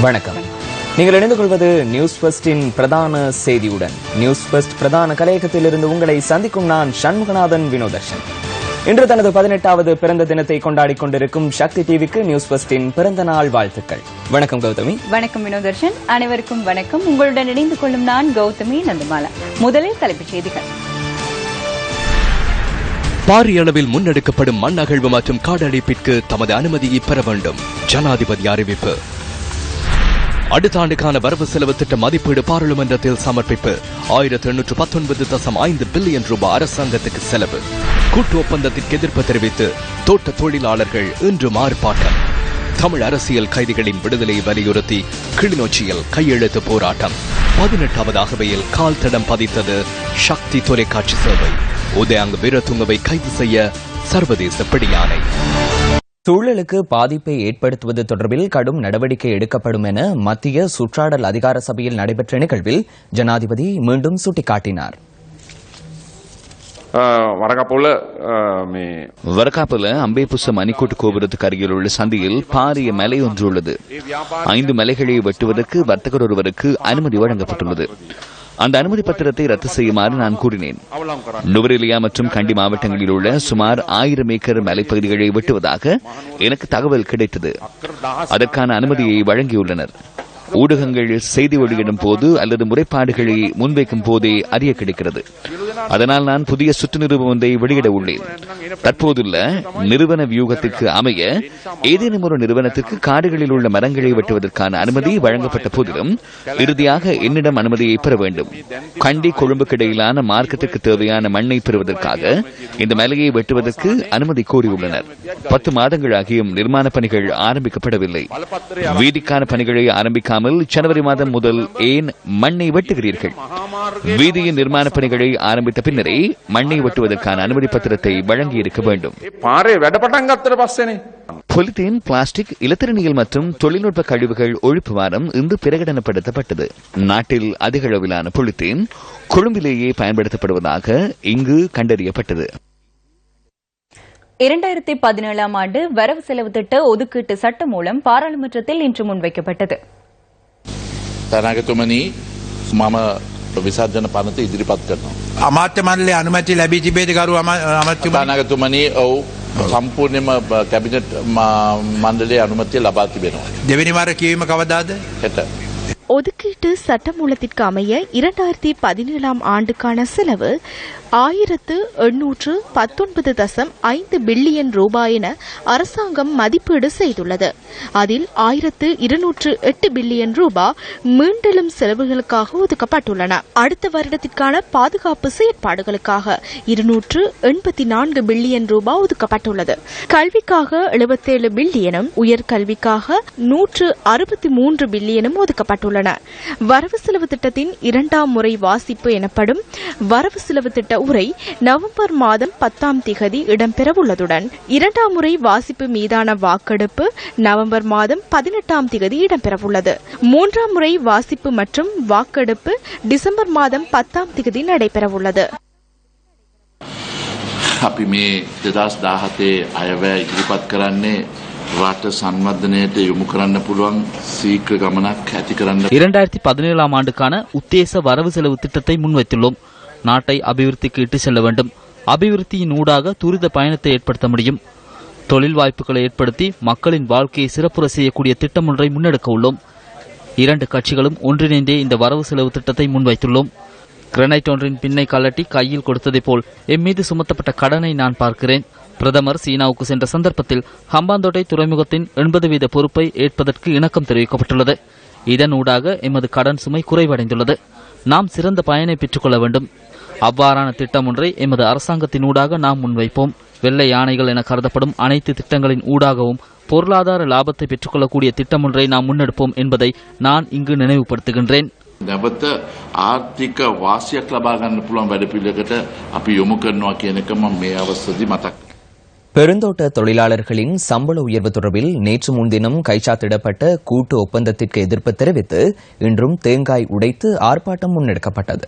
வணக்கம். நீங்கள் இணைந்து கொள்வது நியூஸ் ஃபர்ஸ்டின் பிரதான செய்தியுடன். நியூஸ் ஃபர்ஸ்ட் பிரதான கலையகத்திலிருந்து உங்களை சந்திக்கும் நான் சண்முகநாதன் வினோதர்ஷன். இன்று தனது பதினெட்டாவது பிறந்த தினத்தை கொண்டாடிக் கொண்டிருக்கும் சக்தி டிவிக்கு நியூஸ் ஃபர்ஸ்டின் பிறந்த நாள் வாழ்த்துக்கள். வணக்கம் கௌதமி. வணக்கம் வினோதர்ஷன். அனைவருக்கும் வணக்கம். உங்களுடன் இணைந்து கொள்ளும் நான் கௌதமி நந்தமாலா முதலில் தலைப்புச் செய்திகள். பாரிய அளவில் முன்னெடுக்கப்படும் மண் அகழ்வு மற்றும் காடழிப்பிற்கு தமது அனுமதியை பெற வேண்டும். ஜனாதிபதி அறிவிப்பு. அடுத்த ஆண்டுக்கான வரவு செலவு திட்ட மதிப்பீடு பாராளுமன்றத்தில் சமர்ப்பிப்பு. ஆயிரத்தி எண்ணூற்று பத்தொன்பது தசம் ஐந்து பில்லியன் ரூபாய் அரசாங்கத்துக்கு செலவு. கூட்டு ஒப்பந்தத்திற்கு எதிர்ப்பு தெரிவித்து தோட்ட தொழிலாளர்கள் இன்று ஆர்ப்பாட்டம் தமிழ் அரசியல் கைதிகளின் விடுதலை வலியுறுத்தி கிளிநொச்சியில் கையெழுத்து போராட்டம். பதினெட்டாவது அகவையில் கால் தடம் பதித்தது சக்தி தொலைக்காட்சி சேவை. உதயாங் வீரதுங்கவை கைது செய்ய சர்வதேச பிடியானை சூழலுக்கு பாதிப்பை ஏற்படுத்துவது தொடர்பில் கடும் நடவடிக்கை எடுக்கப்படும் என மத்திய சுற்றாடல் அதிகார சபையில் நடைபெற்ற நிகழ்வில் ஜனாதிபதி மீண்டும் சுட்டிக்காட்டினாா் வரகாப்புல அம்பேபுச மணிக்கூட்டு கோபுரத்துக்கு அருகில் உள்ள சந்தையில் பாரிய மலை ஒன்று உள்ளது. ஐந்து மலைகளை வெட்டுவதற்கு வர்த்தகர் ஒருவருக்கு அனுமதி வழங்கப்பட்டுள்ளது. அந்த அனுமதி பத்திரத்தை ரத்து செய்யுமாறு நான் கூறினேன். நுவரெலியா மற்றும் கண்டி மாவட்டங்களில் உள்ள சுமார் ஆயிரம் ஏக்கர் மலைப்பகுதிகளை வெட்டுவதாக எனக்கு தகவல் கிடைத்தது. அதற்கான அனுமதியை வழங்கியுள்ளனர். ஊடகங்கள் செய்தி வெளியிடும் போது அல்லது முறைப்பாடுகளை முன்வைக்கும் போதே அறிய கிடைக்கிறது. அதனால் நான் புதிய சுற்று நிறுவனம் ஒன்றை வெளியிட உள்ளேன். தற்போதுள்ள நிறுவன வியூகத்திற்கு அமைய ஏதேனும் ஒரு நிறுவனத்திற்கு காடுகளில் உள்ள மரங்களை வெட்டுவதற்கான அனுமதி வழங்கப்பட்ட போதிலும் இறுதியாக என்னிடம் அனுமதியை பெற வேண்டும். கண்டி கொழும்புக்கு இடையிலான மார்க்கத்துக்கு தேவையான மண்ணை பெறுவதற்காக இந்த மலையை வெட்டுவதற்கு அனுமதி கோரியுள்ளனர். பத்து மாதங்களாகியும் நிர்மாண பணிகள் ஆரம்பிக்கப்படவில்லை. வீதிக்கான பணிகளை ஆரம்பிக்காமல் இல்லாமல் ஜனவரி மாதம் முதல் ஏன் மண்ணை வெட்டுகிறீர்கள்? வீதியின் நிர்மாண பணிகளை ஆரம்பித்த பின்னரே மண்ணை வெட்டுவதற்கான அனுமதி பத்திரத்தை வழங்கியிருக்க வேண்டும். பொலித்தீன் பிளாஸ்டிக் இலத்திரனியல் மற்றும் தொழில்நுட்ப கழிவுகள் ஒழிப்பு வாரம் இன்று பிரகடனப்படுத்தப்பட்டது. நாட்டில் அதிக அளவிலான பொலித்தீன் கொழும்பிலேயே பயன்படுத்தப்படுவதாக இங்கு கண்டறியப்பட்டது. இரண்டாயிரத்தி பதினேழாம் ஆண்டு வரவு செலவு திட்ட ஒதுக்கீட்டு சட்டம் மூலம் பாராளுமன்றத்தில் இன்று முன்வைக்கப்பட்டது. තැනගතුමනී මම විසර්ජන පනත ඉදිරිපත් කරනවා. අමාත්‍ය මණ්ඩලයේ අනුමැතිය ලැබී තිබේද ගරු අම- අමාත්‍යතුමනි? තැනගතුමනී ඔවු සම්පූර්ණයම කැබිනට් මණ්ඩලේ අනුමතිය ලබා තිබෙනවා. දෙවැනි වර කියවීම කවදාද? හෙට. ஒதுக்கீட்டு சட்டமூலத்திற்கு அமைய இரண்டாயிரத்தி பதினேழாம் ஆண்டுக்கான செலவு ஆயிரத்து எண்ணூற்று பத்தொன்பது தசம் ஐந்து பில்லியன் ரூபாய் என அரசாங்கம் மதிப்பீடு செய்துள்ளது. அதில் ஆயிரத்து இருநூற்று எட்டு பில்லியன் ரூபாய் மீண்டலும் செலவுகளுக்காக ஒதுக்கப்பட்டுள்ளன. அடுத்த வருடத்திற்கான பாதுகாப்பு செயற்பாடுகளுக்காக இருநூற்று எண்பத்தி நான்கு பில்லியன் ரூபாய் ஒதுக்கப்பட்டுள்ளது. கல்விக்காக எழுபத்தேழு பில்லியனும் உயர்கல்விக்காக நூற்று அறுபத்தி மூன்று பில்லியனும் ஒதுக்கப்பட்டுள்ளன. வரவு செலவு திட்டத்தின் இரண்டாம் முறை வாசிப்பு எனப்படும் வரவு செலவு திட்ட உரை நவம்பர் மாதம் பத்தாம் திகதி இடம்பெறவுள்ளதுடன் இரண்டாம் முறை வாசிப்பு மீதான வாக்கெடுப்பு நவம்பர் மாதம் பதினெட்டாம் திகதி இடம்பெறவுள்ளது மூன்றாம் முறை வாசிப்பு மற்றும் வாக்கெடுப்பு டிசம்பர் மாதம் பத்தாம் திகதி நடைபெறவுள்ளது අපි මේ දෙදස් දාහතේ අයවැ ඉදිරිපත් කරන්නේ රට සංවර්ධනයට යොමු කරන්න පුළුවන් සීක්‍ර ගමනක් ඇති කරන්න இரண்டாயிரத்தி பதினேழாம் ஆண்டுக்கான உத்தேச வரவு செலவு திட்டத்தை முன்வைத்துள்ளோம் நாட்டை அபிவிருத்திக்கு இட்டு செல்ல வேண்டும். அபிவிருத்தியின் ஊடாக துரித பயணத்தை ஏற்படுத்த முடியும். தொழில் வாய்ப்புகளை ஏற்படுத்தி மக்களின் வாழ்க்கையை சிறப்புற செய்யக்கூடிய திட்டம் ஒன்றை முன்னெடுக்க உள்ளோம். இரண்டு கட்சிகளும் ஒன்றிணைந்தே இந்த வரவு செலவு திட்டத்தை முன்வைத்துள்ளோம். கிரனைட் ஒன்றின் பின்னை கலட்டி கையில் கொடுத்ததைப் போல் எம் மீது சுமத்தப்பட்ட கடனை நான் பார்க்கிறேன். பிரதமர் சீனாவுக்கு சென்ற சந்தர்ப்பத்தில் ஹம்பாந்தோட்டை துறைமுகத்தின் எண்பது வீத பொறுப்பை ஏற்பதற்கு இணக்கம் தெரிவிக்கப்பட்டுள்ளது. இதன் ஊடாக எமது கடன் சுமை குறைவடைந்துள்ளது. நாம் சிறந்த பயனை பெற்றுக்கொள்ள வேண்டும். அவ்வாறான திட்டம் ஒன்றை எமது அரசாங்கத்தினூடாக நாம் முன்வைப்போம் வெள்ளை யானைகள் என கருதப்படும் அனைத்து திட்டங்களின் ஊடாகவும் பொருளாதார லாபத்தை பெற்றுக்கொள்ளக்கூடிய திட்டம் ஒன்றை நாம் முன்னெடுப்போம் என்பதை நான் இங்கு நினைவுபடுத்துகின்றேன் නැවත ආර්ථික වාසියක් ලබාගන්න පුළුවන් වැඩපිළිවෙලකට අපි යොමු කරනවා කියන එක මම මේ අවස්ථදී මතක් பெருந்தோட்ட தொழிலாளர்களின் சம்பள உயர்வு தொடர்பில் நேற்று முன்தினம் கைச்சாத்திடப்பட்ட கூட்டு ஒப்பந்தத்திற்கு எதிர்ப்பு தெரிவித்து இன்றும் தேங்காய் உடைத்து ஆர்ப்பாட்டம் முன்னெடுக்கப்பட்டது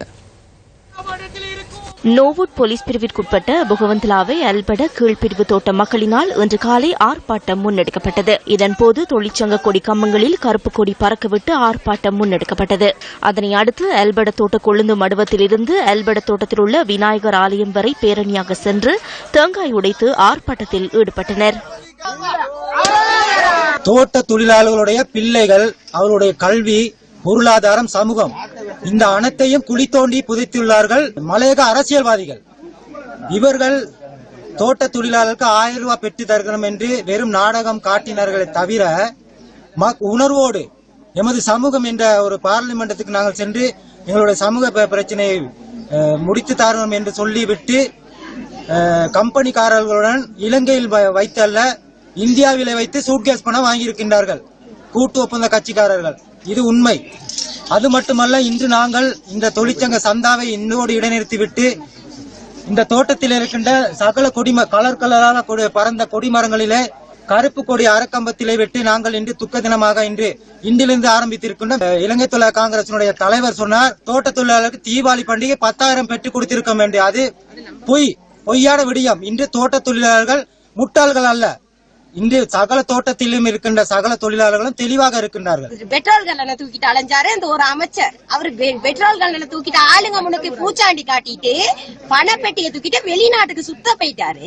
நோவூட் போலீஸ் பிரிவிற்குட்பட்ட புகவந்தலாவை அல்பட கீழ்பிரிவு தோட்ட மக்களினால் இன்று காலை ஆர்ப்பாட்டம் முன்னெடுக்கப்பட்டது. இதன்போது தொழிற்சங்க கொடி கம்பங்களில் கருப்பு கொடி பறக்கவிட்டு ஆர்ப்பாட்டம் முன்னெடுக்கப்பட்டது. அதனை அடுத்து அல்பட தோட்ட கொழுந்து மடுவத்திலிருந்து அல்பட தோட்டத்தில் உள்ள விநாயகர் ஆலயம் வரை பேரணியாக சென்று தேங்காய் உடைத்து ஆர்ப்பாட்டத்தில் ஈடுபட்டனர். தோட்ட தொழிலாளர்களுடைய பிள்ளைகள் அவருடைய கல்வி பொருளாதாரம் சமூகம். இந்த அனைத்தையும் குழி தோண்டி புதைத்துள்ளார்கள் மலையக அரசியல்வாதிகள். இவர்கள் தோட்ட தொழிலாளர்களுக்கு ஆயிரம் ரூபாய் பெற்று தருகிறோம் என்று வெறும் நாடகம் காட்டினார்களே தவிர மக்- உணர்வோடு எமது சமூகம் என்ற ஒரு பாராளுமன்றத்துக்கு நாங்கள் சென்று எங்களுடைய சமூக பிரச்சனையை முடித்து தரணும் என்று சொல்லிவிட்டு கம்பெனிக்காரர்களுடன் இலங்கையில் வைத்தல்ல இந்தியாவிலே வைத்து சூட்கேஸ் பணம் வாங்கியிருக்கின்றார்கள். கூட்டு ஒப்பந்த கட்சிக்காரர்கள். இது உண்மை. அது மட்டுமல்ல இன்று நாங்கள் இந்த தொழிற்சங்க சந்தாவை இன்னோடு இடைநிறுத்திவிட்டு இந்த தோட்டத்தில் இருக்கின்ற சகல கொடிம கலர் கலரான கொடி பறந்த கொடிமரங்களிலே கருப்பு கொடி அறக்கம்பத்திலே வெட்டி நாங்கள் இன்று துக்க தினமாக இன்று இன்றிலிருந்து ஆரம்பித்திருக்கின்ற இலங்கை தொழிலாளர் காங்கிரசினுடைய தலைவர் சொன்னார் தோட்ட தொழிலாளருக்கு தீபாவளி பண்டிகை பத்தாயிரம் பெற்றுக் கொடுத்திருக்கோம் என்று. அது பொய் பொய்யான விடியம். இன்று தோட்ட தொழிலாளர்கள் முட்டாள்கள் அல்ல. இன்று சகல தோட்டத்திலும் இருக்கின்ற சகல தொழிலாளர்களும் தெளிவாக இருக்கின்றார்கள். பெட்ரோல் கல்லனை தூக்கிட்டு அலைஞ்சாரு இந்த ஒரு அமைச்சர். அவரு பெட்ரோல் கல்லனை தூக்கிட்டு ஆளுங்க முன்னுக்கு பூச்சாண்டி காட்டிட்டு பணப்பெட்டியை தூக்கிட்டு வெளிநாட்டுக்கு சுத்த போயிட்டாரு.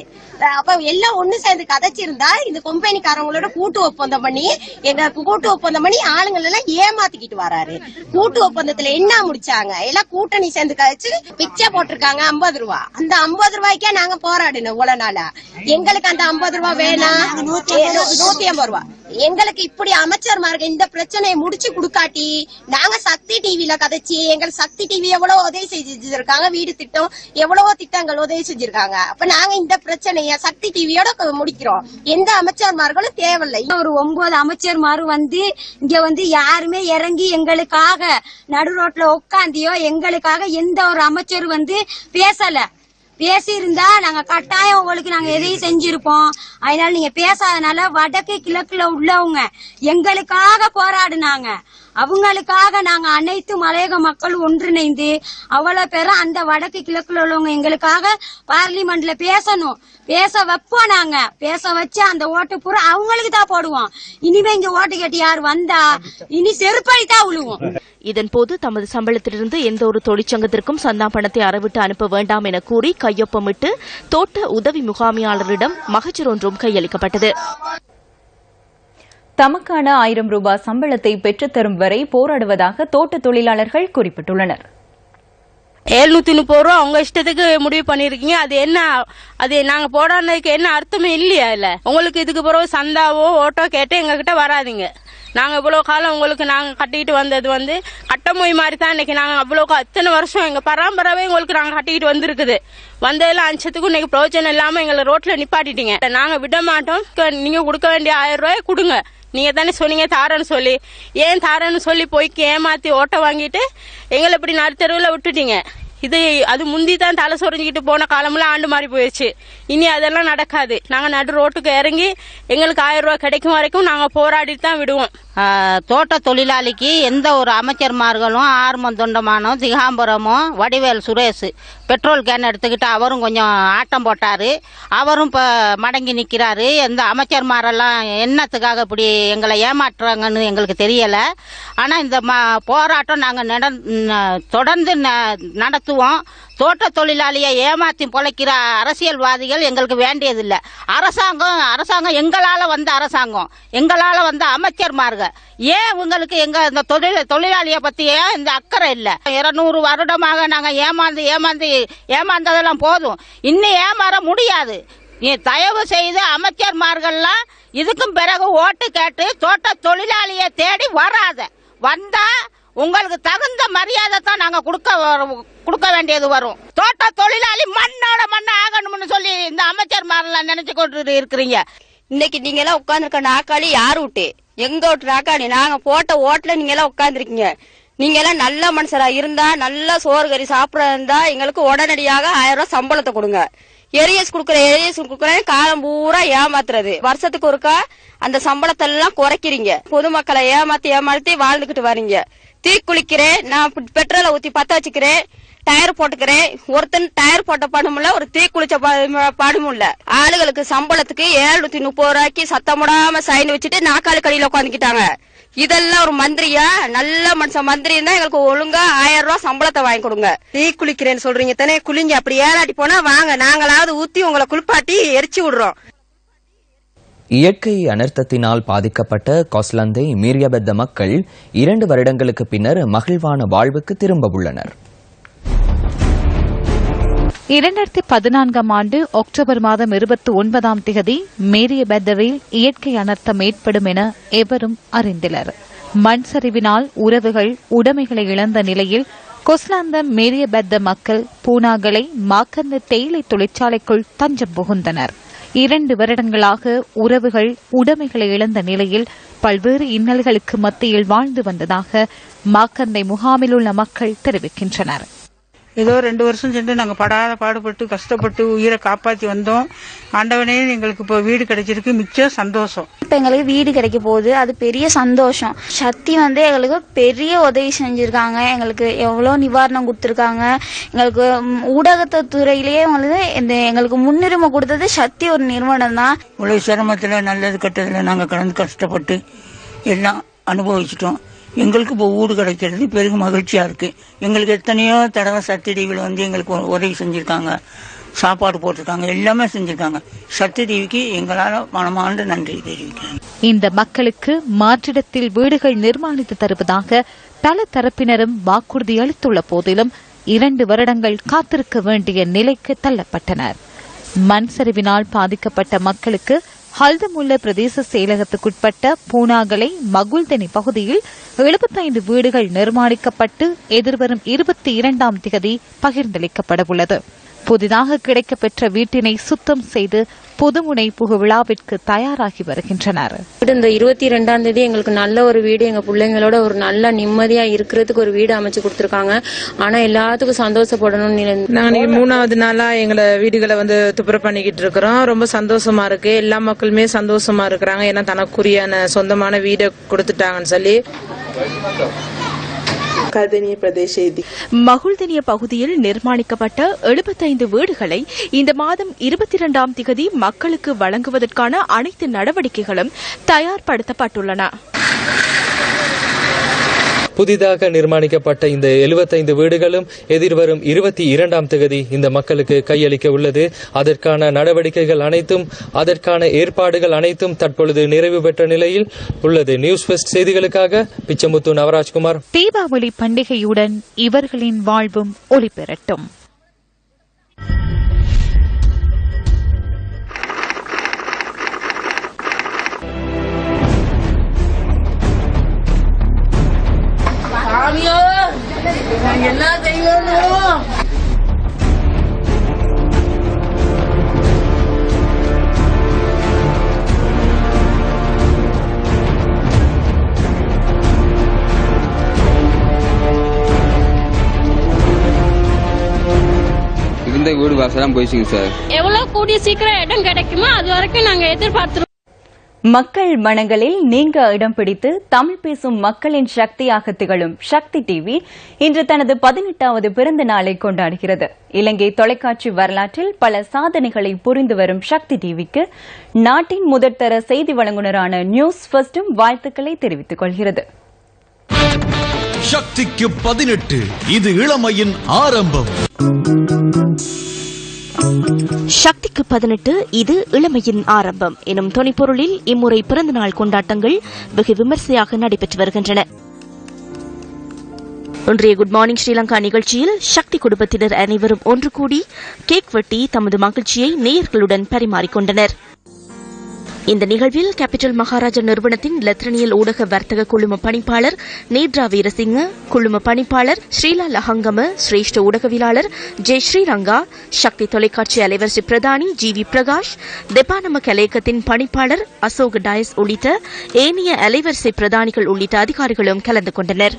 அப்ப எல்லாம் ஒண்ணு சேர்ந்து கதைச்சிருந்தா இந்த கம்பெனிக்காரங்களோட கூட்டு ஒப்பந்தம் பண்ணி எங்க கூட்டு ஒப்பந்தம் பண்ணி ஆளுங்களை எல்லாம் ஏமாத்திக்கிட்டு வராரு. கூட்டு ஒப்பந்தத்துல என்ன முடிச்சாங்க? எல்லாம் கூட்டணி சேர்ந்து கழிச்சு பிச்சை போட்டிருக்காங்க ஐம்பது ரூபா. அந்த ஐம்பது ரூபாய்க்கே நாங்க போராடினோம் இவ்வளவு நாளா. எங்களுக்கு அந்த ஐம்பது ரூபா வேணாம். நூத்தி ஐம்பது ரூபா. எங்களுக்கு இப்படி அமைச்சர்மார்கள் இந்த பிரச்சனையை முடிச்சு கொடுக்காட்டி நாங்க சக்தி டிவில கதைச்சு எங்களுக்கு சக்தி டிவி எவ்வளவு உதவி செஞ்சிருக்காங்க வீடு திட்டம் எவ்வளவோ திட்டங்கள் உதவி செஞ்சிருக்காங்க. அப்ப நாங்க இந்த பிரச்சனைய சக்தி டிவியோட முடிக்கிறோம். எந்த அமைச்சர்மார்களும் தேவையில்லை. ஒரு ஒன்பது அமைச்சர்மாரு வந்து இங்க வந்து யாருமே இறங்கி எங்களுக்காக நடு ரோட்ல உட்காந்தியோ எங்களுக்காக எந்த ஒரு அமைச்சர் வந்து பேசல. பேசியிருந்தா நாங்க கட்டாயம் உங்களுக்கு நாங்க எதையும் செஞ்சிருப்போம். அதனால நீங்க பேசாதனால வடக்கு கிழக்குல உள்ளவங்க எங்களுக்காக போராடினாங்க. அவங்களுக்காக நாங்க அனைத்து மலையக மக்கள் ஒன்றிணைந்து அவ்வளவு பேரும் அந்த வடக்கு கிழக்குல உள்ளவங்க எங்களுக்காக பார்லிமெண்ட்ல பேசணும். பேச வைப்போம் நாங்க. பேச வச்சு அந்த ஓட்டு பூரா அவங்களுக்கு தான் போடுவோம். இனிமே இங்க ஓட்டு கேட்டு யார் வந்தா இனி செருப்படி தான் விழுவோம் இதன்போது தமது சம்பளத்திலிருந்து எந்த ஒரு தொழிற்சங்கத்திற்கும் சந்தா பணத்தை அறவிட்டு அனுப்ப வேண்டாம் என கூறி கையொப்பமிட்டு தோட்ட உதவி முகாமியாளரிடம் மகஜர் ஒன்றும் கையளிக்கப்பட்டது. தமக்கான ஆயிரம் ரூபாய் சம்பளத்தை பெற்றுத்தரும் வரை போராடுவதாக தோட்ட தொழிலாளர்கள் குறிப்பிட்டுள்ளனர். எழுநூத்தி முப்பது ரூபா உங்க இஷ்டத்துக்கு முடிவு பண்ணிருக்கீங்க அது என்ன அது நாங்க போடாததுக்கு என்ன அர்த்தமே இல்லையா இல்ல? உங்களுக்கு இதுக்கு பிறகு சந்தாவோ ஓட்டோ கேட்டு எங்க கிட்ட வராதீங்க. நாங்க இவ்வளவு காலம் உங்களுக்கு நாங்க கட்டிட்டு வந்தது வந்து கட்டமொழி மாதிரி தான் இன்னைக்கு நாங்க அவ்வளவு அத்தனை வருஷம் எங்க பரம்பராவே உங்களுக்கு நாங்க கட்டிட்டு வந்திருக்குது. வந்ததுல அஞ்சத்துக்கும் இன்னைக்கு பிரயோஜனம் இல்லாம எங்களை ரோட்ல நிப்பாட்டிட்டீங்க. நாங்க விட மாட்டோம். க- நீங்க கொடுக்க வேண்டிய ஆயிரம் ரூபாய் கொடுங்க. நீங்க தானே சொன்னீங்க தாரன்னு சொல்லி. ஏன் தாரன்னு சொல்லி போய் ஏமாத்தி ஓட்ட வாங்கிட்டு எங்களை இப்படி நடுத்தருவில் விட்டுட்டீங்க? இது அது முந்தி தான் தலை சொரிஞ்சிக்கிட்டு போன காலம்லாம் ஆண்டு மாறி போயிடுச்சு இனி அதெல்லாம் நடக்காது. நாங்கள் நடு ரோட்டுக்கு இறங்கி எங்களுக்கு ஆயிரம் ரூபா கிடைக்கும் வரைக்கும் நாங்கள் போராடிட்டு தான் விடுவோம். தோட்ட தொழிலாளிக்கு எந்த ஒரு அமைச்சர்மார்களும் ஆர்மம் தொண்டமானும் திகாம்பரமும் வடிவேல் சுரேஷ் பெட்ரோல் கேன் எடுத்துக்கிட்டு அவரும் கொஞ்சம் ஆட்டம் போட்டார். அவரும் இப்போ மடங்கி நிற்கிறாரு எந்த அமைச்சர்மாரெல்லாம் என்னத்துக்காக இப்படி எங்களை ஏமாற்றுறாங்கன்னு எங்களுக்கு தெரியலை. ஆனால் இந்த ம போராட்டம் நாங்கள் தொடர்ந்து ந- நடத்துவோம். தோட்ட தொழிலாளியை ஏமாத்தி பொழைக்கிற அரசியல்வாதிகள் எங்களுக்கு வேண்டியதில்லை. அரசாங்கம் அரசாங்கம் எங்களால் வந்த அரசாங்கம் எங்களால் வந்த அமைச்சர்மார்கள். ஏன் உங்களுக்கு எங்கள் இந்த தொழில் தொழிலாளியை பற்றி ஏன் இந்த அக்கறை இல்லை? இருநூறு வருடமாக நாங்கள் ஏமாந்து ஏமாந்து ஏமாந்ததெல்லாம் போதும். இன்னும் ஏமாற முடியாது. நீ தயவு செய்து அமைச்சர்மார்கள்லாம் இதுக்கும் பிறகு ஓட்டு கேட்டு தோட்ட தொழிலாளியை தேடி வர உங்களுக்கு தகுந்த மரியாதை தான் நாங்க கொடுக்க கொடுக்க வேண்டியது வரும். தோட்ட தொழிலாளி மண்ணோட மண்ண ஆகணும்னு சொல்லி இந்த அமைச்சர் அமைச்சர்மாரெல்லாம் நினைச்சு கொண்டு இருக்கிறீங்க. இன்னைக்கு நீங்க எல்லாம் உட்கார்ந்துருக்க நாக்காளி யார் விட்டு? எங்க விட்டு நாக்காளி நாங்க போட்ட ஓட்டுல நீங்க எல்லாம் உட்கார்ந்துருக்கீங்க. நீங்க எல்லாம் நல்ல மனுஷரா இருந்தா நல்ல சோறு கறி சாப்பிட இருந்தா எங்களுக்கு உடனடியாக ஆயிரம் ரூபாய் சம்பளத்தை கொடுங்க. எரியஸ் குடுக்கற எரியஸ் குடுக்கறேன் காலம் பூரா ஏமாத்துறது. வருஷத்துக்கு ஒருக்கா அந்த சம்பளத்தை எல்லாம் குறைக்கிறீங்க. பொதுமக்களை ஏமாத்தி ஏமாத்தி வாழ்ந்துகிட்டு வர்றீங்க தீ குளிக்கிறேன் நான் பெட்ரோலை ஊத்தி பத்த வச்சுக்கிறேன் டயர் போட்டுக்கிறேன். ஒருத்தன் டயர் போட்ட பாடும் இல்ல ஒரு தீ குளிச்ச படமும் இல்ல ஆளுகளுக்கு சம்பளத்துக்கு ஏழுநூத்தி முப்பது ரூபாய்க்கு சத்தமிடாம சைன் வச்சுட்டு நாக்காளி கடையில உட்காந்துக்கிட்டாங்க இதெல்லாம் ஒரு மந்திரியா? நல்ல மனுஷன் மந்திரி தான் எங்களுக்கு ஒழுங்கா ஆயிரம் ரூபாய் சம்பளத்தை வாங்கி கொடுங்க. தீ குளிக்கிறேன்னு சொல்றீங்க தானே? குளிங்க அப்படி ஏழாட்டி போனா வாங்க. நாங்களாவது ஊத்தி உங்களை குளிப்பாட்டி எரிச்சு விடுறோம். இயற்கை அனர்த்தத்தினால் பாதிக்கப்பட்ட கொஸ்லந்தை மீரியபெத்த மக்கள் இரண்டு வருடங்களுக்கு பின்னர் மகிழ்வான வாழ்வுக்கு திரும்ப உள்ளனர். இரண்டாயிரத்தி பதினான்காம் ஆண்டு அக்டோபர் மாதம் இருபத்தி ஒன்பதாம் தேதி மேரிய பெத்தவில் இயற்கை அனர்த்தம் ஏற்படும் என எவரும் அறிந்திலர் மண் சரிவினால் உறவுகள் உடைமைகளை இழந்த நிலையில் கொஸ்லாந்த மேரிய பெத்த மக்கள் பூனாக்களை மாக்கந்த தேயிலை தொழிற்சாலைக்குள் தஞ்சம் புகுந்தனர். இரண்டு வருடங்களாக உறவுகள் உடைமைகளை இழந்த நிலையில் பல்வேறு இன்னல்களுக்கு மத்தியில் வாழ்ந்து வந்ததாக மாக்கந்தை முகாமில் உள்ள மக்கள் தெரிவிக்கின்றனர். ஏதோ ரெண்டு வருஷம் சென்று நாங்கள் படாத பாடுபட்டு கஷ்டப்பட்டு உயிரை காப்பாற்றி வந்தோம். ஆண்டவனே எங்களுக்கு இப்போ வீடு கிடைச்சிருக்கு. மிச்சம் சந்தோஷம். இப்போ எங்களுக்கு வீடு கிடைக்க போகுது. அது பெரிய சந்தோஷம். சக்தி வந்து எங்களுக்கு பெரிய உதவி செஞ்சுருக்காங்க. எங்களுக்கு எவ்வளோ நிவாரணம் கொடுத்துருக்காங்க. எங்களுக்கு ஊடகத்து துறையிலேயே வந்து இந்த எங்களுக்கு முன்னுரிமை கொடுத்தது சக்தி ஒரு நிறுவனம் தான். இவ்வளோ சிரமத்தில் நல்லது கெட்டதில் நாங்கள் கலந்து கஷ்டப்பட்டு எல்லாம் அனுபவிச்சிட்டோம். எங்களுக்கு இப்போ வீடு கிடைக்கிறது பெருகு மகிழ்ச்சியாக இருக்குது எங்களுக்கு எத்தனையோ தடவை சக்தி டிவியில் வந்து எங்களுக்கு உதவி செஞ்சுருக்காங்க. சாப்பாடு போட்டிருக்காங்க எல்லாமே செஞ்சுருக்காங்க. சத்து டிவிக்கு எங்களால் மனமாண்டு நன்றி தெரிவிக்கிறேன். இந்த மக்களுக்கு மாற்றிடத்தில் வீடுகள் நிர்மாணித்து தருவதாக பல தரப்பினரும் வாக்குறுதி அளித்துள்ள போதிலும் இரண்டு வருடங்கள் காத்திருக்க வேண்டிய நிலைக்கு தள்ளப்பட்டனர். மண் சரிவினால் பாதிக்கப்பட்ட மக்களுக்கு ஹல்தமுல்ல பிரதேச செயலகத்துக்குட்பட்ட பூனாகலை மகுல்தனி பகுதியில் எழுபத்தைந்து வீடுகள் நிர்மாணிக்கப்பட்டு எதிர்வரும் இருபத்தி இரண்டாம் திகதி பகிர்ந்தளிக்கப்படவுள்ளது. புதிதாக கிடைக்கப்பெற்ற வீட்டினை சுத்தம் செய்து புதுமுனை புகு விழாவிற்கு தயாராகி வருகின்றனர். இந்த இருபத்தி ரெண்டாம் தேதி எங்களுக்கு நல்ல ஒரு வீடு எங்க பிள்ளைங்களோட ஒரு நல்ல நிம்மதியா இருக்கிறதுக்கு ஒரு வீடு அமைச்சு கொடுத்துருக்காங்க. ஆனா எல்லாத்துக்கும் சந்தோஷப்படணும்னு இன்னைக்கு மூணாவது நாளா எங்களை வீடுகளை வந்து துப்புரவு பண்ணிக்கிட்டு இருக்கிறோம். ரொம்ப சந்தோஷமா இருக்கு. எல்லா மக்களுமே சந்தோஷமா இருக்கிறாங்க. ஏன்னா தனக்குரியான சொந்தமான வீடை கொடுத்துட்டாங்கன்னு சொல்லி. மகுள்தனிய பகுதியில் நிர்மாணிக்கப்பட்ட எழுபத்தைந்து வீடுகளை இந்த மாதம் இருபத்தி இரண்டாம் திகதி மக்களுக்கு வழங்குவதற்கான அனைத்து நடவடிக்கைகளும் தயார்படுத்தப்பட்டுள்ளன. புதிதாக நிர்மாணிக்கப்பட்ட இந்த 75 வீடுகளும் எதிர்வரும் இருபத்தி இரண்டாம் தேதி இந்த மக்களுக்கு கையளிக்க உள்ளது. அதற்கான நடவடிக்கைகள் அனைத்தும் அதற்கான ஏற்பாடுகள் அனைத்தும் தற்பொழுது நிறைவு பெற்ற நிலையில் உள்ளது. நியூஸ் ஃபெஸ்ட் செய்திகளுக்காக பிச்சமுத்து நவராஜ்குமார். தீபாவளி பண்டிகையுடன் இவர்களின் வாழ்வும் ஒளி நான் என்ன செய்யணும்? இருந்த வீடு வாசலாம் போயிடுச்சுங்க சார். எவ்வளவு கூடிய சீக்கிரம் இடம் கிடைக்குமோ அது வரைக்கும் நாங்க எதிர்பார்த்து மக்கள் மனங்களில் நீங்க இடம் பிடித்து தமிழ் பேசும் மக்களின் சக்தியாக திகழும் சக்தி டிவி இன்று தனது பதினெட்டாவது பிறந்த நாளை கொண்டாடுகிறது. இலங்கை தொலைக்காட்சி வரலாற்றில் பல சாதனைகளை புரிந்து வரும் சக்தி டிவிக்கு நாட்டின் முதற்தர செய்தி வழங்குனரான நியூஸ் ஃபர்ஸ்டும் வாழ்த்துக்களை தெரிவித்துக் கொள்கிறது. சக்திக்கு பதினெட்டு இது இளமையின் ஆரம்பம். சக்திக்கு பதினெட்டு இது இளமையின் ஆரம்பம். எனும் துணைப்பொருளில் இம்முறை பிறந்தநாள் கொண்டாட்டங்கள் வெகு விமர்சையாக நடைபெற்று வருகின்றன. இன்றைய குட் மார்னிங் ஸ்ரீலங்கா நிகழ்ச்சியில் சக்தி குடும்பத்தினர் அனைவரும் ஒன்று கூடி கேக் வெட்டி தமது மகிழ்ச்சியை நேயர்களுடன் பரிமாறிக்கொண்டனர். இந்த நிகழ்வில் கேபிட்டல் மகாராஜா நிறுவனத்தின் லெத்ரனியல் ஊடக வர்த்தக குழும பணிப்பாளர் நேத்ரா வீரசிங்க குழும பணிப்பாளர் ஸ்ரீலா லஹங்கம சிரேஷ்ட ஊடகவியலாளர் ஜெய் ஸ்ரீரங்கா சக்தி தொலைக்காட்சி அலைவரிசை பிரதானி ஜி வி பிரகாஷ் தெபானம கலையகத்தின் பணிப்பாளர் அசோக் டயஸ் உள்ளிட்ட ஏனைய அலைவரிசை பிரதானிகள் உள்ளிட்ட அதிகாரிகளும் கலந்து கொண்டனர்.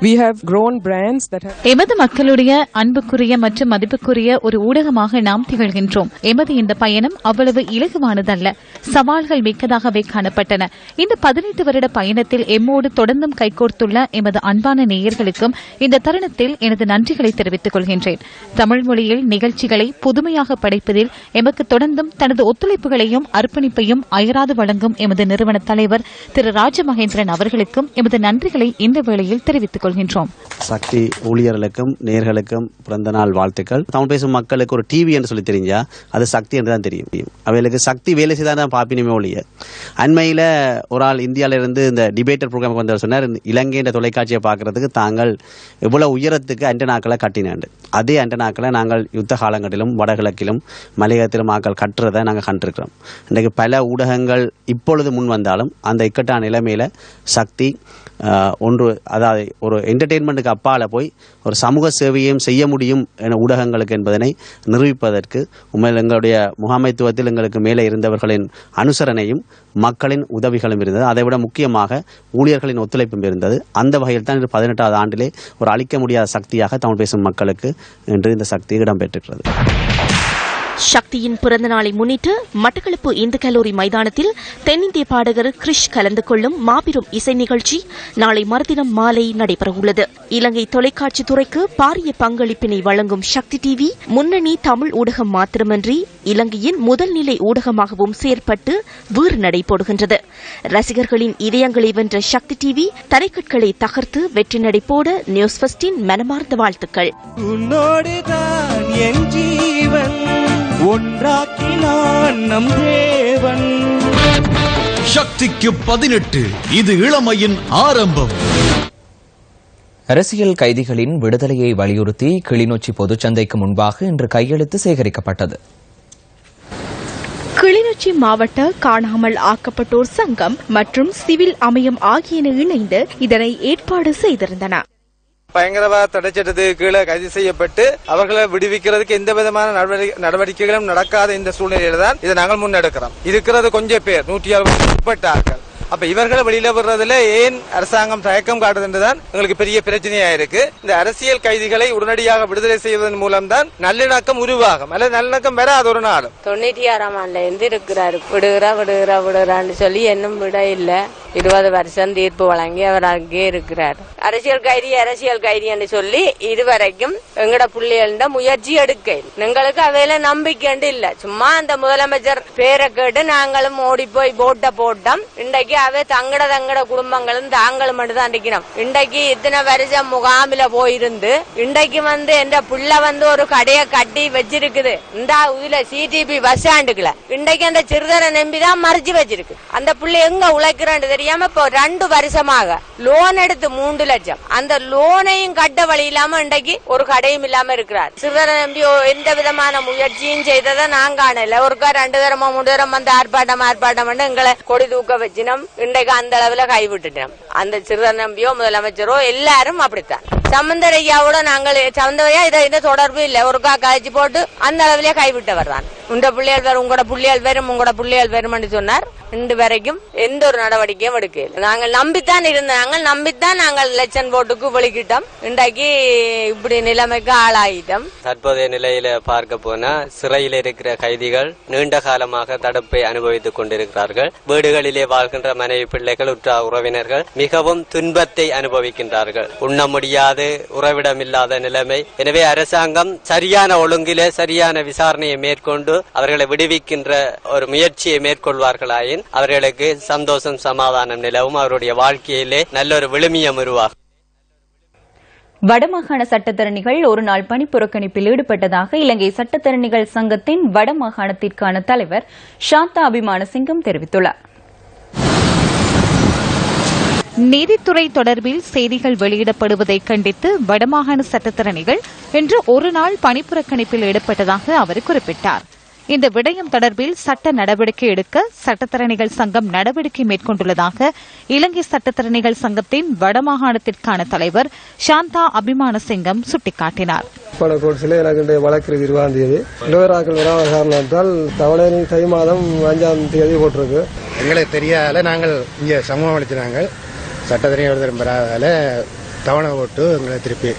We have grown brands that have எமது மக்களுடைய அன்புக்குரிய மற்றும் மதிப்புக்குரிய ஒரு ஊடகமாக நாம் திகழ்கின்றோம். எமது இந்த பயணம் அவ்வளவு இலகுவானதல்ல. சவால்கள் மிக்கதாகவே காணப்பட்டன. இந்த பதினெட்டு வருட பயணத்தில் எம்மோடு தொடர்ந்தும் கைகோர்த்துள்ள எமது அன்பான நேயர்களுக்கும் இந்த தருணத்தில் எனது நன்றிகளை தெரிவித்துக் கொள்கின்றேன். தமிழ் மொழியில் நிகழ்ச்சிகளை புதுமையாக படைப்பதில் எமக்கு தொடர்ந்தும் தனது ஒத்துழைப்புகளையும் அர்ப்பணிப்பையும் அயராது வழங்கும் எமது நிறுவன தலைவர் திரு ராஜமகேந்திரன் அவர்களுக்கும் எமது நன்றிகளை இந்த வேளையில் தெரிவித்துக் கொள்கின்றோம். சக்தி ஊழியர்களுக்கும் நேர்களுக்கும் பிறந்த நாள் வாழ்த்துக்கள். தமிழ் பேசும் மக்களுக்கு ஒரு டிவி என்று சொல்லி தெரிஞ்சா அது சக்தி என்று தான் தெரியும். அவைகளுக்கு சக்தி வேலை செய்தால் தான் பார்ப்பினுமே ஒழிய. அண்மையில் ஒரு ஆள் இந்தியாவிலிருந்து இந்த டிபேட்டர் ப்ரோக்ராமுக்கு வந்தவர் சொன்னார் இந்த இலங்கை என்ற தொலைக்காட்சியை பார்க்கறதுக்கு தாங்கள் இவ்வளோ உயரத்துக்கு அண்டனாக்களை கட்டினாண்டு. அதே அண்டனாக்களை நாங்கள் யுத்த காலங்களிலும் வடகிழக்கிலும் மலையகத்திலும் ஆக்கள் கட்டுறதை நாங்கள் கண்டிருக்கிறோம். இன்றைக்கு பல ஊடகங்கள் இப்பொழுது முன் வந்தாலும் அந்த இக்கட்டான நிலைமையில் சக்தி ஒன்று அதாவது ஒரு என்டர்டெயின்மெண்ட்டுக்கு அப்பால போய் ஒரு சமூக சேவையும் செய்ய முடியும் என ஊடகங்களுக்கு என்பதனை நிரூபிப்பதற்கு உண்மையில் எங்களுடைய முகாமைத்துவத்தில் எங்களுக்கு மேலே இருந்தவர்களின் அனுசரணையும் மக்களின் உதவிகளும் இருந்தது. அதைவிட முக்கியமாக ஊழியர்களின் ஒத்துழைப்பும் இருந்தது. அந்த வகையில் தான் இன்று பதினெட்டாவது ஆண்டிலே ஒரு அழிக்க முடியாத சக்தியாக தமிழ் பேசும் மக்களுக்கு இன்று இந்த சக்தி இடம்பெற்றிருக்கிறது. சக்தியின் பிறந்த நாளை முன்னிட்டு மட்டக்களப்பு இந்து கல்லூரி மைதானத்தில் தென்னிந்திய பாடகர் கிரிஷ் கலந்து கொள்ளும் மாபெரும் இசை நிகழ்ச்சி நாளை மறுதினம் மாலை நடைபெறவுள்ளது. இலங்கை தொலைக்காட்சி துறைக்கு பாரிய பங்களிப்பினை வழங்கும் சக்தி டிவி முன்னணி தமிழ் ஊடகம் மாத்திரமன்றி இலங்கையின் முதல் நிலை ஊடகமாகவும் செயற்பட்டு வீறு நடை போடுகின்றது ரசிகர்களின் இதயங்களை வென்ற சக்தி டிவி தரைக்கற்களை தகர்த்து வெற்றி நடை போட நியூஸ் ஃபஸ்டின் மனமார்ந்த வாழ்த்துக்கள். உன்னோடுதான் என் ஜீவன். ஒன்றாக்கினான் நம் தேவன். சக்திக்கு பதினெட்டு இது இளமையின் ஆரம்பம். அரசியல் கைதிகளின் விடுதலையை வலியுறுத்தி கிளிநொச்சி பொதுச்சந்தைக்கு முன்பாக இன்று கையெழுத்து சேகரிக்கப்பட்டது. கிளிநொச்சி மாவட்ட காணாமல் ஆக்கப்பட்டோர் சங்கம் மற்றும் சிவில் அமையம் ஆகியன இணைந்து இதனை ஏற்பாடு செய்திருந்தன. பயங்கரவாத தடைச்சட்டத்துக்கு கீழே கைது செய்யப்பட்டு அவர்களை விடுவிக்கிறதுக்கு எந்த விதமான நடவடிக்கை- நடவடிக்கைகளும் நடக்காத இந்த சூழ்நிலையில தான் இதை நாங்கள் முன்னெடுக்கிறோம். இருக்கிறது கொஞ்சம் பேர் நூற்றி அறுபது உட்பட்ட ஆட்கள் அப்ப இவர்களை வெளியில விடுறதுல ஏன் அரசாங்கம் தயக்கம் காட்டுதுன்றதுதான் எங்களுக்கு பெரிய பிரச்சனையா இருக்கு இந்த அரசியல் கைதிகளை உடனடியாக விடுதலை செய்வதன் மூலம் தான் நல்லிணக்கம் உருவாகும். அல்லது நல்லிணக்கம் வராது ஒரு நாளும். தொண்ணூற்றி ஆறாம் ஆண்டுல இருந்து இருக்கிறாரு விடுகிறா விடுகிறா விடுகிறான்னு சொல்லி இன்னும் விட இல்ல. இருபது வருஷம் தீர்ப்பு வழங்கி அவர் அங்கே இருக்கிறார். அரசியல் கைதி அரசியல் கைதின்னு சொல்லி இதுவரைக்கும் எங்கட புள்ளிகள்ட முயற்சி எடுக்க எங்களுக்கு அவையில நம்பிக்கை இல்ல. சும்மா அந்த முதலமைச்சர் பேரை கேட்டு நாங்களும் ஓடி போய் போட்ட போட்டோம் இன்றைக்கு அவை தங்கட தங்கட குடும்பங்களும் தாங்களும் மட்டும் தான் இருக்கணும் இன்றைக்கு இத்தனை வருஷம் முகாமில போயிருந்து இன்றைக்கு வந்து எந்த புள்ள வந்து ஒரு கடையை கட்டி வச்சிருக்குது. இந்த இதுல சிடிபி பஸ் ஸ்டாண்டுக்குல இன்றைக்கு அந்த சிறுதரை நம்பிதான் மறைச்சு வச்சிருக்கு. அந்த புள்ள எங்க உழைக்கிறான்னு தெரியாம இப்போ ரெண்டு வருஷமாக லோன் எடுத்து மூன்று லட்சம். அந்த லோனையும் கட்ட வழி இல்லாம இன்றைக்கு ஒரு கடையும் இல்லாம இருக்கிறார். சிறுதரை நம்பி எந்த விதமான முயற்சியும் செய்ததை நான் காணல. ஒருக்கா ரெண்டு தரமா மூணு தரம் வந்து ஆர்ப்பாட்டம் ஆர்ப்பாட்டம் பண்ணி எங்களை கொடி தூக்க வச்சினோம். இன்றைக்கு அந்த அளவுல கைவிட்டுட்டோம். அந்த சிறுதரை முதலமைச்சரோ எல்லாரும் அப்படித்தான். சம்பந்தர் நாங்கள் சம்பந்தரையா இதை இந்த தொடர்பு இல்லை. ஒருக்கா கழிச்சு போட்டு அந்த அளவிலே கைவிட்டவர் தான். உண்ட பிள்ளைகள் வரும் உங்களோட பிள்ளைகள் வரும் உங்களோட பிள்ளைகள் வேறும் சொன்னார். இன்று வரைக்கும் எந்த ஒரு நடவடிக்கையும் எடுக்கல நாங்கள் நம்பித்தான் இருந்தோம். நாங்கள் நம்பித்தான் நாங்கள் எலெக்ஷன் போட்டுக்கு வெளிக்கிட்டோம் இன்றைக்கு இப்படி நிலைமைக்கு ஆளாயிட்டோம். தற்போதைய நிலையில பார்க்க போனா சிறையில் இருக்கிற கைதிகள் நீண்ட காலமாக தடுப்பை அனுபவித்துக் கொண்டிருக்கிறார்கள். வீடுகளிலே வாழ்கின்ற மனைவி பிள்ளைகள் உற்ற உறவினர்கள் மிகவும் துன்பத்தை அனுபவிக்கின்றார்கள். உண்ண முடியாது உறவிடம் இல்லாத நிலைமை. எனவே அரசாங்கம் சரியான ஒழுங்கிலே சரியான விசாரணையை மேற்கொண்டு அவர்களை விடுவிக்கின்ற ஒரு முயற்சியை மேற்கொள்வார்களாயின் அவர்களுக்கு சந்தோஷம் சமாதானம் நிலவும். அவருடைய வாழ்க்கையிலே நல்ல ஒரு விழுமியம் உருவாகும். வடமாகாண சட்டத்தரணிகள் ஒரு நாள் பணிப்புறக்கணிப்பில் ஈடுபட்டதாக இலங்கை சட்டத்தரணிகள் சங்கத்தின் வடமாகாணத்திற்கான தலைவர் சாந்தா அபிமான சிங்கம் தெரிவித்துள்ளார். நீதித்துறை தொடர்பில் செய்திகள் வெளியிடப்படுவதை கண்டித்து வடமாகாண சட்டத்தரணிகள் இன்று ஒரு நாள் பணிப்புறக்கணிப்பில் ஈடுபட்டதாக அவர் குறிப்பிட்டார். இந்த விடயம் தொடர்பில் சட்ட நடவடிக்கை எடுக்க சட்டத்தரணிகள் சங்கம் நடவடிக்கை மேற்கொண்டுள்ளதாக இலங்கை சட்டத்தரணிகள் சங்கத்தின் வடமாகாணத்திற்கான தலைவர் சாந்தா அபிமான சிங்கம் சுட்டிக்காட்டினார். பல கோர்ட்ஸில் எனக்கு இந்த வழக்கு இருபதாம் தேதி லோயராக்கள் வராத காரணத்தால் தவணை தை மாதம் அஞ்சாம் தேதி போட்டிருக்கு. எங்களுக்கு தெரியாதால நாங்கள் இங்கே சமூகம் அளிச்சினாங்க சட்டத்திரையும் எழுதலும் பெறாதால தவணை போட்டு எங்களை திருப்பி.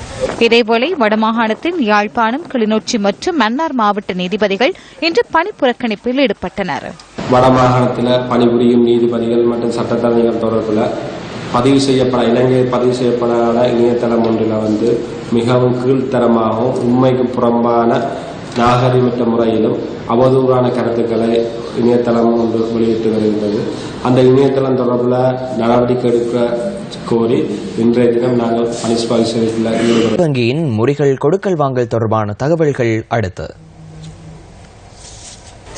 இதேபோல வடமாகாணத்தின் யாழ்ப்பாணம் கிளிநொச்சி மற்றும் மன்னார் மாவட்ட நீதிபதிகள் இன்று பணிப்புறக்கணிப்பில் ஈடுபட்டனர். வடமாகாணத்தில் பணிபுரியும் நீதிபதிகள் மற்றும் சட்டத்தரணிகள் தொடர்பில் பதிவு செய்யப்பட இலங்கையில் பதிவு செய்யப்படாத இணையதளம் ஒன்றில் வந்து மிகவும் கீழ்த்தரமாகவும் உண்மைக்கு புறம்பான நாகரிகமற்ற முறையிலும் அவதூறான கருத்துக்களை இணையதளம் வெளியிட்டு வருகின்றது. அந்த இணையதளம் தொடர்பில் நடவடிக்கை எடுக்க கோரி இன்றைய தினம் நாங்கள் பணி பரிசோதனையில் வங்கியின் முறிகள் கொடுக்கல் வாங்கல் தொடர்பான தகவல்கள் அடுத்து.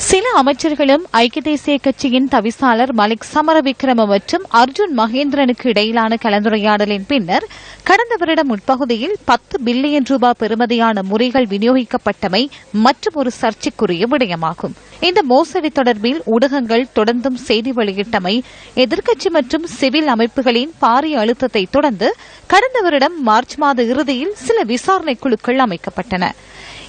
சில அமைச்சர்களும் ஐக்கிய தேசிய கட்சியின் தவிசாளர் மலிக் சமரவிக்ரம மற்றும் அர்ஜுன் மகேந்திரனுக்கு இடையிலான கலந்துரையாடலின் பின்னர் கடந்த வருடம் முற்பகுதியில் பத்து பில்லியன் ரூபாய் பெறுமதியான முறைகள் விநியோகிக்கப்பட்டமை மற்றும் ஒரு சர்ச்சைக்குரிய விடயமாகும். இந்த மோசடி தொடர்பில் ஊடகங்கள் தொடர்ந்தும் செய்தி வெளியிட்டமை எதிர்க்கட்சி மற்றும் சிவில் அமைப்புகளின் பாரிய அழுத்தத்தை தொடர்ந்து கடந்த வருடம் மார்ச் மாத இறுதியில் சில விசாரணை குழுக்கள் அமைக்கப்பட்டன.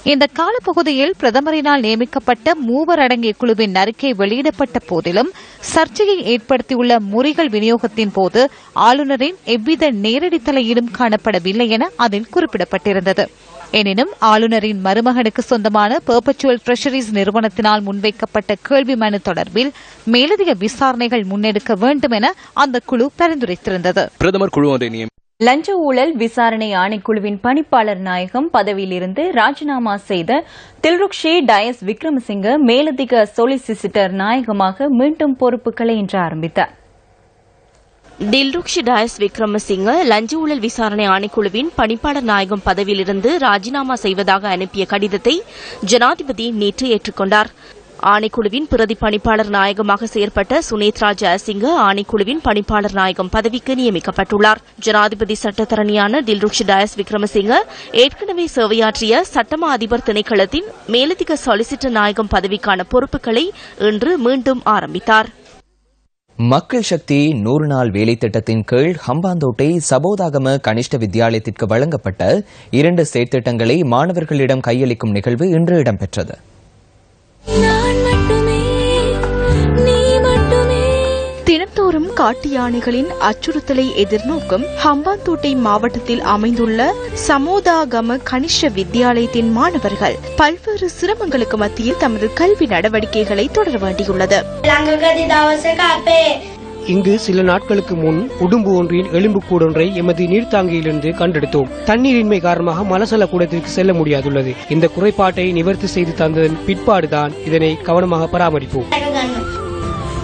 இந்த காலப்பகுதியில் பிரதமரினால் நியமிக்கப்பட்ட மூவர் அடங்கிய குழுவின் அறிக்கை வெளியிடப்பட்ட போதிலும் சர்ச்சையை ஏற்படுத்தியுள்ள முறிகள் விநியோகத்தின் போது ஆளுநரின் எவ்வித நேரடி தலையீடும் காணப்படவில்லை என அதில் குறிப்பிடப்பட்டிருந்தது. எனினும் ஆளுநரின் மருமகனுக்கு சொந்தமான பெர்பச்சுவல் ட்ரெஷரிஸ் நிறுவனத்தினால் முன்வைக்கப்பட்ட கேள்வி மனு தொடர்பில் மேலதிக விசாரணைகள் முன்னெடுக்க வேண்டும் என அந்த குழு பரிந்துரைத்திருந்தது. பிரதமர் குழு ஒன்றை லஞ்ச ஊழல் விசாரணை ஆணைக்குழுவின் பணிப்பாளர் நாயகம் பதவியிலிருந்து ராஜினாமா செய்த தில்ருக்ஷி டயஸ் விக்ரமசிங்க மேலதிக சொலிசிசிட்டர் நாயகமாக மீண்டும் பொறுப்புகளை இன்று ஆரம்பித்தார். தில்ருக்ஷி டயஸ் விக்ரமசிங்க லஞ்ச ஊழல் விசாரணை ஆணைக்குழுவின் பணிப்பாளர் நாயகம் பதவியிலிருந்து ராஜினாமா செய்வதாக அனுப்பிய கடிதத்தை ஜனாதிபதி நேற்று ஏற்றுக்கொண்டார். ஆணைக்குழுவின் பிரதி பணிப்பாளர் நாயகமாக செயற்பட்ட சுனேத்ரா ஜெயசிங்க ஆணைக்குழுவின் பணிப்பாளர் நாயகம் பதவிக்கு நியமிக்கப்பட்டுள்ளார். ஜனாதிபதி சட்டத்தரணியான தில்ருக்ஷி டயஸ் விக்ரமசிங்க ஏற்கனவே சேவையாற்றிய சட்டமா அதிபர் திணைக்களத்தின் மேலதிக சொலிசிட்டர் நாயகம் பதவிக்கான பொறுப்புகளை இன்று மீண்டும் ஆரம்பித்தார். மக்கள் சக்தி நூறு நாள் வேலை திட்டத்தின் கீழ் ஹம்பாந்தோட்டை சபோதாகம கனிஷ்ட வித்தியாலயத்திற்கு வழங்கப்பட்ட இரண்டு செயற்திட்டங்களை மாணவர்களிடம் கையளிக்கும் நிகழ்வு இன்று இடம்பெற்றது. தினந்தோறும் காட்டு யானைகளின் அச்சுறுத்தலை எதிர்நோக்கும் ஹம்பாந்தோட்டை மாவட்டத்தில் அமைந்துள்ள சமோதாகம கனிஷ வித்தியாலயத்தின் மாணவர்கள் பல்வேறு சிரமங்களுக்கு மத்தியில் தமது கல்வி நடவடிக்கைகளை தொடர வேண்டியுள்ளது. இங்கு சில நாட்களுக்கு முன் உடும்பு ஒன்றின் எலும்புக்கூடொன்றை எமது நீர்த்தாங்கியிலிருந்து கண்டெடுத்தோம். தண்ணீரின்மை காரணமாக மலசல கூடத்திற்கு செல்ல முடியாதுள்ளது. இந்த குறைபாட்டை நிவர்த்தி செய்து தந்ததன் பிற்பாடுதான் இதனை கவனமாக பராமரிப்போம்.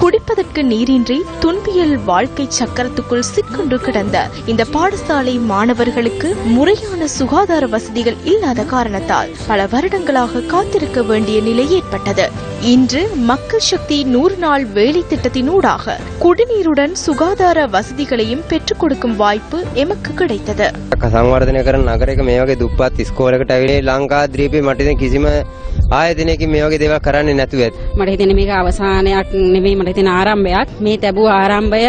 குடிப்பதற்கு நீரின்றி துன்பியல் வாழ்க்கை சக்கரத்துக்குள் சிக்கொண்டு கிடந்த இந்த பாடசாலை மாணவர்களுக்கு முறையான சுகாதார வசதிகள் இல்லாத காரணத்தால் பல வருடங்களாக காத்திருக்க வேண்டிய நிலை ஏற்பட்டது இன்று மக்கள் சக்தி நூறு நாள் வேலை திட்டத்தினூடாக குடிநீருடன் சுகாதார வசதிகளையும் பெற்றுக் கொடுக்கும் வாய்ப்பு எமக்கு கிடைத்தது සංවර්ධනය කරන නගරයක මේ වගේ දුප්පත් ඉස්කෝලකට ඇවිලේ ලංකා ද්වීපේ මට ඉතින් කිසිම ආයතනයකින් මේ වගේ දේවල් කරන්නේ නැතුව ඇත. මට හිතෙන මේක අවසානයක් නෙවෙයි මට හිතෙන ආරම්භයක්. මේ තැබූ ආරම්භය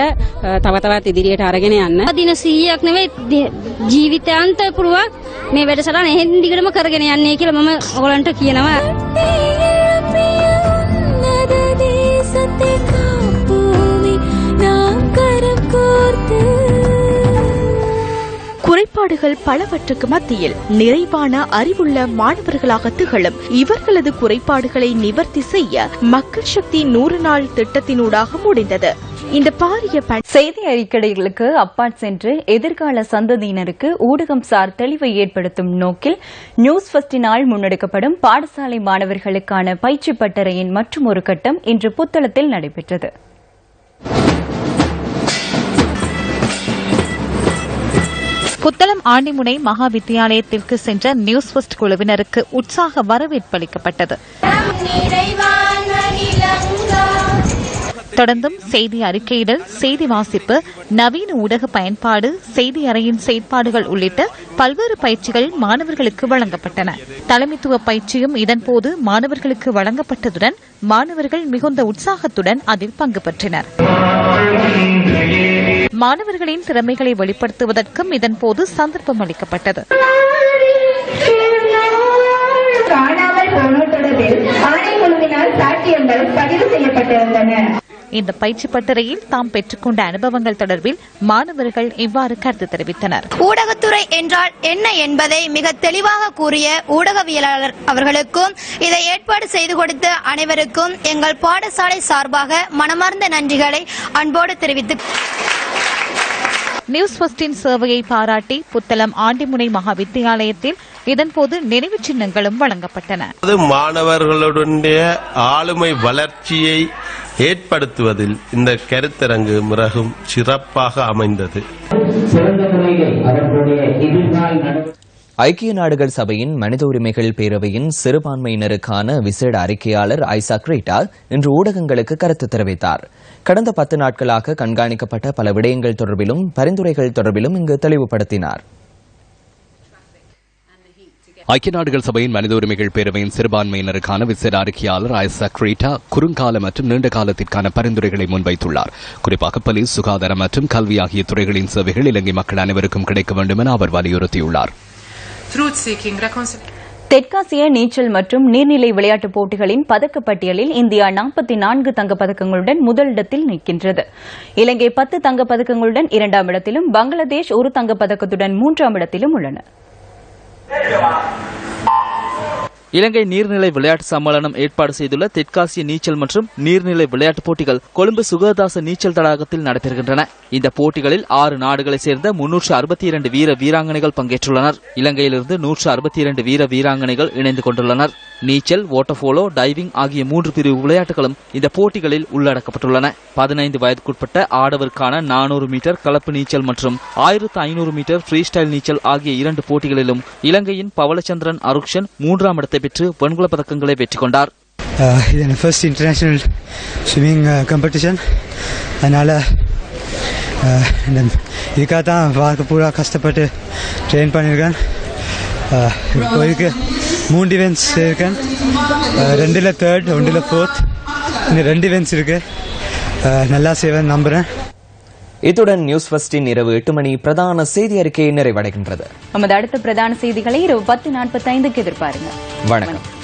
තව තවත් ඉදිරියට අරගෙන යන්න. දින 100ක් නෙවෙයි ජීවිතාන්ත පුරුවක් මේ වැඩසටහන එහෙන් දිගටම කරගෙන යන්නේ කියලා මම ඔයගලන්ට කියනවා. குறைபாடுகள் பலவற்றுக்கு மத்தியில் நிறைவான அறிவுள்ள மாணவர்களாக திகழும் இவர்களது குறைபாடுகளை நிவர்த்தி செய்ய மக்கள் சக்தி நூறு நாள் திட்டத்தினூடாக முடிந்தது. இந்த பாரிய செய்தி அறிக்கைகளுக்கு அப்பாற் சென்று எதிர்கால சந்ததியினருக்கு ஊடகம் சார் தெளிவை ஏற்படுத்தும் நோக்கில் நியூஸ் ஃபர்ஸ்டினால் முன்னெடுக்கப்படும் பாடசாலை மாணவர்களுக்கான பயிற்சி பட்டறையின் மற்றும் ஒரு கட்டம் இன்று புத்தளத்தில் நடைபெற்றது. புத்தளம் ஆண்டிமுனை மகா வித்தியாலயத்திற்கு சென்ற நியூஸ் ஃபர்ஸ்ட் குழுவினருக்கு உற்சாக வரவேற்பு அளிக்கப்பட்டது. தொடர்ந்தும் செய்தி அறிக்கையிடல் செய்தி வாசிப்பு நவீன ஊடக பயன்பாடு செய்தி அறையின் செயற்பாடுகள் உள்ளிட்ட பல்வேறு பயிற்சிகள் மாணவர்களுக்கு வழங்கப்பட்டன. தலைமைத்துவ பயிற்சியும் இதன்போது மாணவர்களுக்கு வழங்கப்பட்டதுடன் மாணவர்கள் மிகுந்த உற்சாகத்துடன் அதில் பங்கு பெற்றனர். மாணவர்களின் திறமைகளை வெளிப்படுத்துவதற்கும் இதன்போது சந்தர்ப்பம் அளிக்கப்பட்டது. காணாமல் போனோர் தொடர்பில் ஆணைக்குழுவினால் சாட்சியங்கள் பதிவு செய்யப்பட்டிருந்தன. இந்த பயிற்சி பட்டறையில் தாம் பெற்றுக்கொண்ட அனுபவங்கள் தொடர்பில் மாணவர்கள் இவ்வாறு கருத்து தெரிவித்தனர். ஊடகத்துறை என்றால் என்ன என்பதை மிக தெளிவாக கூறிய ஊடகவியலாளர் அவர்களுக்கும் இதை ஏற்பாடு செய்து கொடுத்த அனைவருக்கும் எங்கள் பாடசாலை சார்பாக மனமார்ந்த நன்றிகளை அன்போடு தெரிவித்து நியூஸ் ஃபர்ஸ்டின் சேவையை பாராட்டி புத்தளம் ஆண்டிமுனை மகா வித்தியாலயத்தில் இதன்போது நினைவு சின்னங்களும் வழங்கப்பட்டன. மாணவர்களுடைய ஆளுமை வளர்ச்சியை ஏற்படுத்துவதில் இந்த கருத்தரங்கு மிகவும் சிறப்பாக அமைந்தது. ஐக்கிய நாடுகள் சபையின் மனித உரிமைகள் பேரவையின் சிறுபான்மையினருக்கான விசேட அறிக்கையாளர் ஐசாக் ரீட்டா இன்று ஊடகங்களுக்கு கருத்து தெரிவித்தார். கடந்த பத்து நாட்களாக கண்காணிக்கப்பட்ட பல விடயங்கள் தொடர்பிலும் பரிந்துரைகள் தொடர்பிலும் இங்கு தெளிவுபடுத்தினார். ஐக்கிய நாடுகள் சபையின் மனித உரிமைகள் பேரவையின் சிறுபான்மையினருக்கான விசேட அறிக்கையாளர் ஐசக் ரீட்டா குறுங்கால மற்றும் நீண்ட காலத்திற்கான பரிந்துரைகளை முன்வைத்துள்ளார். குறிப்பாக போலீஸ் சுகாதாரம் மற்றும் கல்வி ஆகிய துறைகளின் சேவைகள் இலங்கை மக்கள் அனைவருக்கும் கிடைக்க வேண்டும் என அவர் வலியுறுத்தியுள்ளார். தெற்காசிய நீச்சல் மற்றும் நீர்நிலை விளையாட்டுப் போட்டிகளின் பதக்கப்பட்டியலில் இந்தியா நாற்பத்தி நான்கு தங்கப்பதக்கங்களுடன் முதலிடத்தில் நிற்கின்றது. இலங்கை பத்து தங்கப்பதக்கங்களுடன் இரண்டாம் இடத்திலும் பங்களாதேஷ் ஒரு தங்கப்பதக்கத்துடன் மூன்றாம் இடத்திலும் உள்ளன. இலங்கை நீர்நிலை விளையாட்டு சம்மேளனம் ஏற்பாடு செய்துள்ள தெற்காசிய நீச்சல் மற்றும் நீர்நிலை விளையாட்டுப் போட்டிகள் கொழும்பு சுகதாச நீச்சல் தடாகத்தில் நடைபெறுகின்றன. இந்த போட்டிகளில் ஆறு நாடுகளைச் சேர்ந்த முன்னூற்று அறுபத்தி இரண்டு வீர வீராங்கனைகள் பங்கேற்றுள்ளனர். இலங்கையிலிருந்து நூற்று அறுபத்தி இரண்டு வீர வீராங்கனைகள் இணைந்து கொண்டுள்ளனர். நீச்சல் ஓட்டபோலோ டைவிங் ஆகிய மூன்று பிரிவு விளையாட்டுகளும் இந்த போட்டிகளில் உள்ளடக்கப்பட்டுள்ளன. பதினைந்து வயதுக்குட்பட்ட ஆடவருக்கான நானூறு மீட்டர் கலப்பு நீச்சல் மற்றும் ஆயிரத்து ஐநூறு மீட்டர் ஃப்ரீ ஸ்டைல் நீச்சல் ஆகிய இரண்டு போட்டிகளிலும் இலங்கையின் பவளச்சந்திரன் அருக்ஷன் மூன்றாம் இடத்தை பெற்று வெண்கலப் பதக்கங்களை வெற்றி கொண்டார். இது என் ஃபர்ஸ்ட் இன்டர்நேஷ்னல் ஸ்விம்மிங் காம்படிஷன் அதனால் இதுக்காக தான் வாழ்க்கை பூரா கஷ்டப்பட்டு ட்ரெயின் பண்ணியிருக்கேன். இப்போ மூணு டிவென்ஸ் இருக்கேன் ரெண்டில் தேர்ட் ஒன்றில் ஃபோர்த் இன்னும் ரெண்டு இவெண்ட்ஸ் இருக்கு. அஹ், நல்லா செய்வேன் நம்புகிறேன் இத்துடன் நியூஸ் ஃபர்ஸ்டின் இரவு எட்டு மணி பிரதான செய்தி அறிக்கை நிறைவடைகின்றது. நமது அடுத்த பிரதான செய்திகளை இரவு பத்து நாற்பத்தைந்துக்கு எதிர்பாருங்க. வணக்கம்.